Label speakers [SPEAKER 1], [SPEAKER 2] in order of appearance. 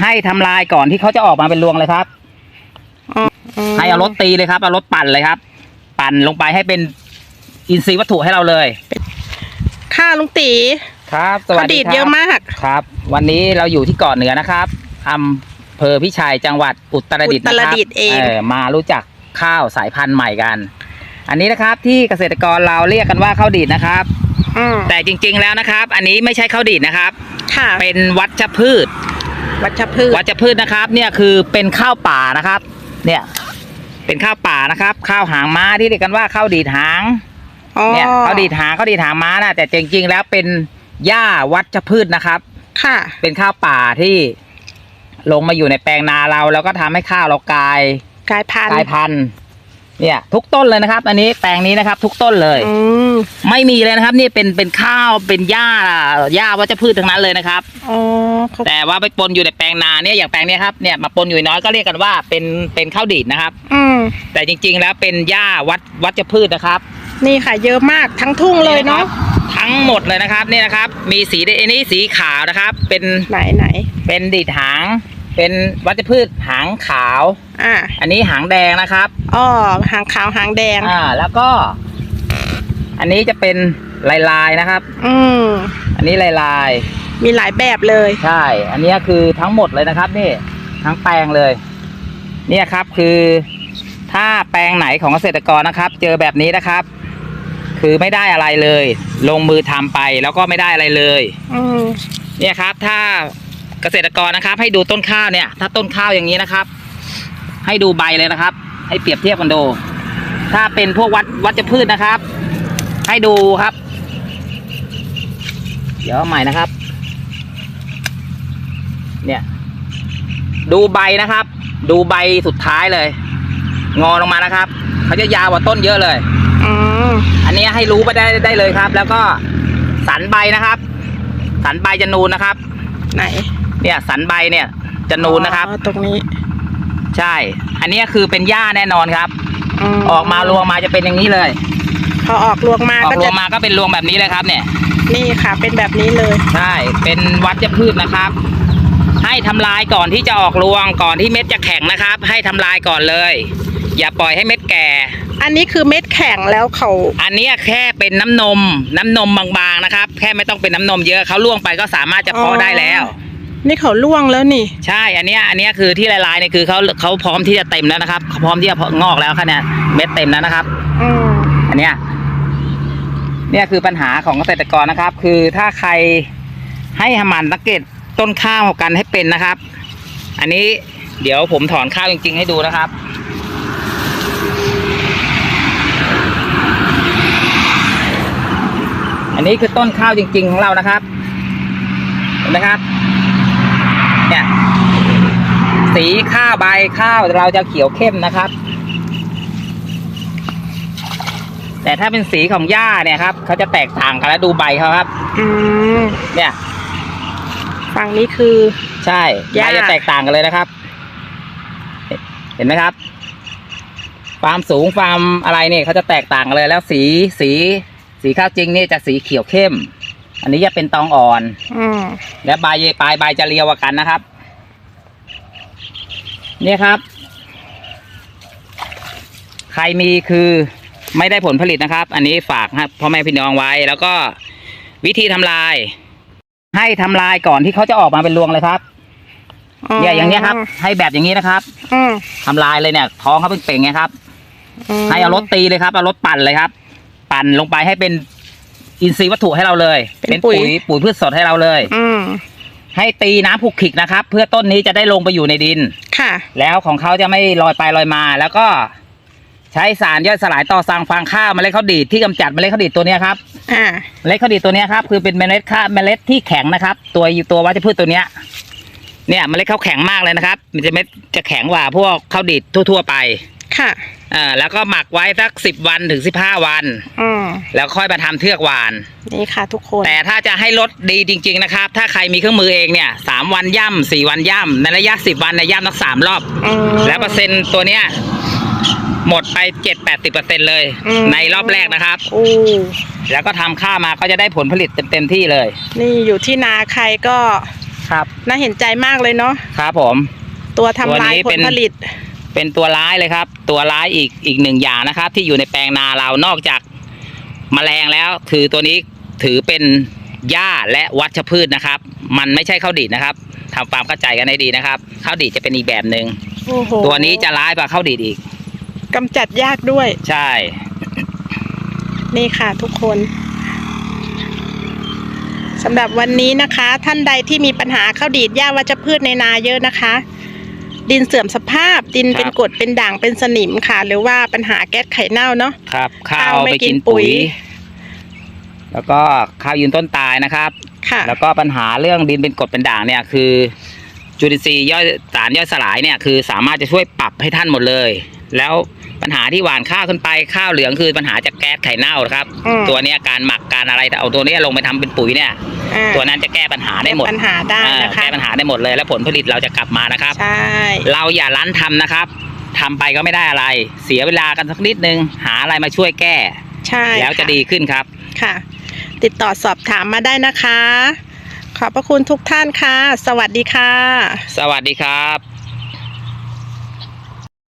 [SPEAKER 1] ให้ทำลายก่อนที่เขาจะออกมาเป็นรวงเลยครับ ให้เอารถตีเลยครับเอารถปั่นเลยครับ ปั่นลงไปให้เป็นอินทรีย์วัตถุให้เราเลย
[SPEAKER 2] ค่ะลุงตี
[SPEAKER 1] ครับสวั
[SPEAKER 2] เขา
[SPEAKER 1] สดี
[SPEAKER 2] ดีด
[SPEAKER 1] ครับ
[SPEAKER 2] เยอะมาก
[SPEAKER 1] ครับ วันนี้เราอยู่ที่เกาะเหนือนะครับอำเภอพิชัยจังหวัดอุตรดิตถ์นะค
[SPEAKER 2] อุตร
[SPEAKER 1] รับ
[SPEAKER 2] ดิตถ์เอง
[SPEAKER 1] มารู้จักข้าวสายพันธุ์ใหม่กัน อันนี้นะครับที่เกษตรกรเราเรียกกันว่าข้าวดีดนะครับ
[SPEAKER 2] อืม
[SPEAKER 1] แต่จริงๆแล้วนะครับ อันนี้ไม่ใช่ข้าวดีดนะครับ
[SPEAKER 2] ค่ะ
[SPEAKER 1] เป็นวัชพืช
[SPEAKER 2] วัชพืช
[SPEAKER 1] วัชพืชนะครับเนี่ยคือเป็นข้าวป่านะครับ เนี่ย เป็นข้าวป่านะครับ ข้าวหางม้าที่เรียกกันว่าข้าวดีดหาง
[SPEAKER 2] อ๋อ
[SPEAKER 1] เนี่ยข้าวดีดหางข้าวดีดหางม้านะแต่จริงๆแล้วเป็นหญ้าวัชพืชนะครับ
[SPEAKER 2] ค่ะ
[SPEAKER 1] เป็นข้าวป่าที่ลงมาอยู่ในแปลงนาเรา แล้วก็ทำให้ข้าวเรากลาย
[SPEAKER 2] กลายพันธุ์
[SPEAKER 1] กลายพันธุ์ เนี่ยทุกต้นเลยนะครับ อันนี้แปลงนี้นะครับ ทุกต้นเลย
[SPEAKER 2] อืม
[SPEAKER 1] ไม่มีเลยนะครับ นี่เป็นเป็นข้าวเป็นหญ้าหญ้าวัชพืชทั้งนั้นเลยนะครับ
[SPEAKER 2] อ๋อเขา
[SPEAKER 1] แต่ว่าไปปนอยู่ในแปลงนาเนี่ยอย่างแปลงเนี้ยครับเนี่ยมาปนอยู่น้อยก็เรียกกันว่าเป็นเป็นข้าวดีดนะครับ
[SPEAKER 2] อืม
[SPEAKER 1] แต่จริง ๆ แล้วเป็นหญ้าวัดวัชพืชนะครับ
[SPEAKER 2] นี่ค่ะ เยอะมากทั้งทุ่งเลยเนาะ
[SPEAKER 1] ครับทั้งหมดเลยนะครับนี่นะครับ มีสีอันนี้สีขาวนะครับ เป็น
[SPEAKER 2] ไหนไหน
[SPEAKER 1] เป็นดีดหาง เป็นวัชพืชหางขาว
[SPEAKER 2] อ่า
[SPEAKER 1] อันนี้หางแดงนะครับ
[SPEAKER 2] อ๋อหางขาวหางแดง
[SPEAKER 1] อ่าแล้วก็ อันนี้จะเป็นลายลายๆนะครับ
[SPEAKER 2] อืม
[SPEAKER 1] อันนี้ลายลาย
[SPEAKER 2] มีหลายแบบเลย
[SPEAKER 1] ๆใช่ อันนี้คือทั้งหมดเลยนะครับ นี่ทั้งแปลงเลย เนี่ยครับคือถ้าแปลงไหนของเกษตรกรนะครับ เจอแบบนี้นะครับ คือไม่ได้อะไรเลย ลงมือทำไปแล้วก็ไม่ได้อะไรเลย
[SPEAKER 2] อืม
[SPEAKER 1] เนี่ยครับ ถ้า เกษตรกรนะครับ ให้ดูต้นข้าวเนี่ย ถ้าต้นข้าวอย่างนี้นะครับ ให้ดูใบเลยนะครับ ให้เปรียบเทียบกันดู ถ้าเป็นพวกวัดวัชพืชนะครับ ให้ดูครับ เดี๋ยวเอาใหม่นะครับ เนี่ย ดูใบนะครับ ดูใบสุดท้ายเลย งอลงมานะครับเขาจะยาวกว่าต้นเยอะเลย
[SPEAKER 2] อืม
[SPEAKER 1] อันนี้ให้รู้ไปได้ได้เลยครับ แล้วก็สันใบนะครับ สันใบจะนูนนะครับ
[SPEAKER 2] ไหน
[SPEAKER 1] เนี่ยสันใบเนี่ยจะนูนนะครับ
[SPEAKER 2] อ๋อตรงนี้
[SPEAKER 1] ใช่ อันนี้คือเป็นหญ้าแน่นอนครับ
[SPEAKER 2] ม
[SPEAKER 1] ออกมารวงมาจะเป็นอย่างนี้เลย
[SPEAKER 2] พอออกรวงมา
[SPEAKER 1] ออก
[SPEAKER 2] ก็
[SPEAKER 1] รว
[SPEAKER 2] จะ
[SPEAKER 1] งมาก็เป็นรวงแบบนี้เลยครับ เนี่ย
[SPEAKER 2] นี่ค่ะ เป็นแบบนี้เลย
[SPEAKER 1] ใช่ เป็นวัชพืชนะครับ ให้ทำลายก่อนที่จะออกรวงก่อนที่เม็ดจะแข็งนะครับ ให้ทำลายก่อนเลย อย่าปล่อยให้เม็ดแก่
[SPEAKER 2] อันนี้คือเม็ดแข็งแล้วเขา
[SPEAKER 1] อันเนี้ยแค่เป็นน้ำนม น้ำนมบางๆนะครับ แค่ไม่ต้องเป็นน้ำนมเยอะเขาล่วงไปก็สามารถจะเพาะได้แล้ว
[SPEAKER 2] นี่เขาล่วงแล้วนี่
[SPEAKER 1] ใช่อันเนี้ยอันเนี้ยคือที่ลายๆเนี่ยคือเขาเขาพร้อมที่จะเต็มแล้วนะครับเขาพร้อมที่จะงอกแล้วค่ะเนี่ยเม็ดเต็มแล้วนะครับ
[SPEAKER 2] อืม
[SPEAKER 1] อันเนี้ยเนี่ยคือปัญหาของเกษตรกรนะครับ คือถ้าใครให้หมันสังเกตต้นข้าวกันให้เป็นนะครับ อันนี้เดี๋ยวผมถอนข้าวจริง ๆ ให้ดูนะครับอันนี้คือต้นข้าวจริง ๆ ของเรานะครับ เห็นไหมครับเนี่ย สีข้าวใบข้าวเราจะเขียวเข้มนะครับ แต่ถ้าเป็นสีของหญ้าเนี่ยครับเขาจะแตกต่างกันแล้วดูใบเขาครับ
[SPEAKER 2] อืม
[SPEAKER 1] เนี่ย
[SPEAKER 2] ฝั่งนี้คือ
[SPEAKER 1] ใช่
[SPEAKER 2] หญ้า
[SPEAKER 1] ใบจะแตกต่างกันเลยนะครับ เห็นไหมครับ ความสูงความอะไรเนี่ยเขาจะแตกต่างกันเลย แล้วสีสีสีข้าวจริงนี่จะสีเขียวเข้ม อันนี้จะเป็นตองอ่อน
[SPEAKER 2] อืม
[SPEAKER 1] และใบปลายใบจะเรียวกว่ากันนะครับ เนี่ยครับ ใครมีคือไม่ได้ผลผลิตนะครับ อันนี้ฝากครับพ่อแม่พี่น้องไว้ แล้วก็วิธีทำลาย ให้ทำลายก่อนที่เขาจะออกมาเป็นรวงเลยครับเนี่ยอย่างเงี้ยครับ ให้แบบอย่างนี้นะครับ
[SPEAKER 2] อืม
[SPEAKER 1] ทำลายเลยเนี่ยท้องเขาเป็นเป่งไงครับ
[SPEAKER 2] ม
[SPEAKER 1] ให้เอารถตีเลยครับเอารถปั่นเลยครับ ปั่นลงไปให้เป็นอินทรีย์วัตถุให้เราเลย เป็นปุ๋ยปุ๋ยพืชสดให้เราเลย
[SPEAKER 2] อืม
[SPEAKER 1] ให้ตีน้ำผูกขิกนะครับ เพื่อต้นนี้จะได้ลงไปอยู่ในดิน
[SPEAKER 2] ค่ะ
[SPEAKER 1] แล้วของเขาจะไม่ลอยไปลอยมา แล้วก็ใช้สารย่อยสลายต่อสั่งฟางข้าวเมล็ดข้าวดีดที่กำจัดเมล็ดข้าวดีดตัวเนี้ยครับ
[SPEAKER 2] อ่า
[SPEAKER 1] เมล็ดข้าวดีดตัวเนี้ยครับคือเป็นเมล็ดข้าวเมล็ดที่แข็งนะครับ ตัวตัววัชพืชตัวเนี้ย เนี่ยเมล็ดเขาแข็งมากเลยนะครับ มันจะเม็ดจะแข็งกว่าพวกข้าวดีดทั่ว ๆ ไป
[SPEAKER 2] ค่ะ
[SPEAKER 1] อ่าแล้วก็หมักไว้สักสิบวันถึงสิบห้าวัน
[SPEAKER 2] อืม
[SPEAKER 1] แล้วค่อยมาทำเทือกหวาน
[SPEAKER 2] นี่ค่ะทุกคน
[SPEAKER 1] แต่ถ้าจะให้ลดดีจริง ๆ นะครับ ถ้าใครมีเครื่องมือเองเนี่ยสามวันย่ำสี่วันย่ำในระยะสิบวันในยย่ำทั้งสามรอบ
[SPEAKER 2] อืม
[SPEAKER 1] แล้วเปอร์เซ็นต์ตัวเนี้ยหมดไปเจ็ดแปดสิบเปอร์เซ็นเลย
[SPEAKER 2] อืม
[SPEAKER 1] ในรอบแรกนะครับ
[SPEAKER 2] โอ้
[SPEAKER 1] แล้วก็ทำข้าวมาก็จะได้ผลผลิตเต็มๆที่เลย
[SPEAKER 2] นี่อยู่ที่นาใครก็
[SPEAKER 1] ครับ
[SPEAKER 2] น่าเห็นใจมากเลยเนาะ
[SPEAKER 1] ครับผม
[SPEAKER 2] ตัวทำลาย
[SPEAKER 1] ตัวนี้
[SPEAKER 2] ผ
[SPEAKER 1] เป็
[SPEAKER 2] ล
[SPEAKER 1] น
[SPEAKER 2] ผลิต
[SPEAKER 1] เป็นตัวร้ายเลยครับ ตัวร้ายอีกอีกหนึ่งอย่างนะครับ ที่อยู่ในแปลงนาเรานอกจาก แมลงแล้วคือตัวนี้ถือเป็นหญ้าและวัชพืชนะครับ มันไม่ใช่ข้าวดีดนะครับทำความเข้าใจกันให้ดีนะครับข้าวดีดจะเป็นอีกแบบหนึ่ง
[SPEAKER 2] โอ้โห
[SPEAKER 1] ตัวนี้จะร้ายกว่าข้าวดีดอีก
[SPEAKER 2] กำจัดยากด้วย
[SPEAKER 1] ใช่
[SPEAKER 2] นี่ค่ะทุกคนสำหรับวันนี้นะคะ ท่านใดที่มีปัญหาข้าวดีดหญ้าวัชพืชในนาเยอะนะคะ ดินเสื่อมสภาพ ดินเป็นกรดเป็นด่างเป็นสนิมค่ะ หรือว่าปัญหาแก๊สไข่เน่าเนาะ
[SPEAKER 1] ครับ ข้า
[SPEAKER 2] ข้าววไม่
[SPEAKER 1] ไป
[SPEAKER 2] กิ
[SPEAKER 1] กิ
[SPEAKER 2] น
[SPEAKER 1] น
[SPEAKER 2] ปุ๋
[SPEAKER 1] ปุ๋
[SPEAKER 2] ย
[SPEAKER 1] ยแล้วก็ข้าวยืนต้นตายนะครับ
[SPEAKER 2] ค่ะ
[SPEAKER 1] แล้วก็ปัญหาเรื่องดินเป็นกรดเป็นด่างเนี่ยคือจุลินทรีย์ย่อยสารย่อยสลายเนี่ยคือสามารถจะช่วยปรับให้ท่านหมดเลย แล้วปัญหาที่หวานข้าวขึ้นไปข้าวเหลืองคือปัญหาจากแก๊สไข่เน่าครับ
[SPEAKER 2] อืม
[SPEAKER 1] ตัวเนี้ยการหมักการอะไรเอาตัวเนี้ยลงไปทำเป็นปุ๋ยเนี่ย
[SPEAKER 2] อ่า
[SPEAKER 1] ตัวนั้นจะแก้ปัญหาได้หมด
[SPEAKER 2] ปัญหาได้
[SPEAKER 1] อ่า
[SPEAKER 2] นะคะ
[SPEAKER 1] แก้ปัญหาได้หมดเลย แล้วผลผลิตเราจะกลับมานะครับ
[SPEAKER 2] ใช่
[SPEAKER 1] เราอย่าลั้นทำนะครับทำไปก็ไม่ได้อะไร เสียเวลากันสักนิดนึง หาอะไรมาช่วยแก้
[SPEAKER 2] ใช่
[SPEAKER 1] แล้วจะ
[SPEAKER 2] ค่
[SPEAKER 1] ดีขึ้นครับ
[SPEAKER 2] ค่ะ ติดต่อสอบถามมาได้นะคะ ขอบพระคุณทุกท่านค่ะ สวัสดีค่ะ
[SPEAKER 1] สวัสดีครับ